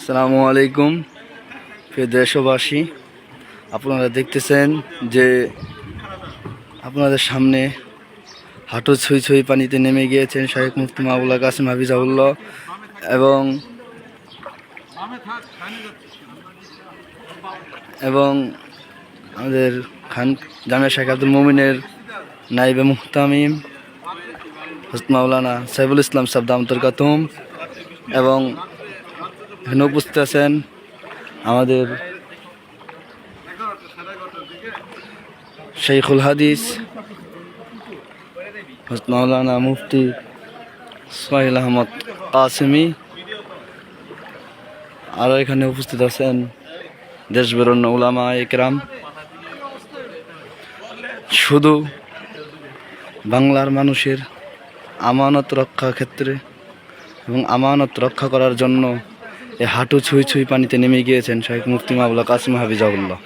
আসসালামু আলাইকুম। প্রিয় দেশবাসী, আপনারা দেখতেছেন যে আপনাদের সামনে হাঁটু ছুঁই ছুঁই পানিতে নেমে গিয়েছেন শাহেখ মুফতি মাহবুল্লাহ কাসিম হাফিজাউল্লাহ এবং এবং আমাদের খান জামিয়া শেখ আব্দুল মোমিনের নাইবে মুহতামিম হজরত মাওলানা সাইফুল ইসলাম সাবদামতর কাতুম এবং এখানে উপস্থিত আছেন আমাদের শেখুল হাদিস মাওলানা মুফতি সোহেল আহমদ কাসেমি আরও এখানে উপস্থিত আছেন দেশ বেরোন্ন উলামা একরাম। শুধু বাংলার মানুষের আমানত রক্ষা ক্ষেত্রে এবং আমানত রক্ষা করার জন্য হাঁটু ছুঁই ছুঁই পানিতে নেমে গিয়েছেন শেখ মুফতি মাবুলা কাসিম হাবিজাউল্লাহ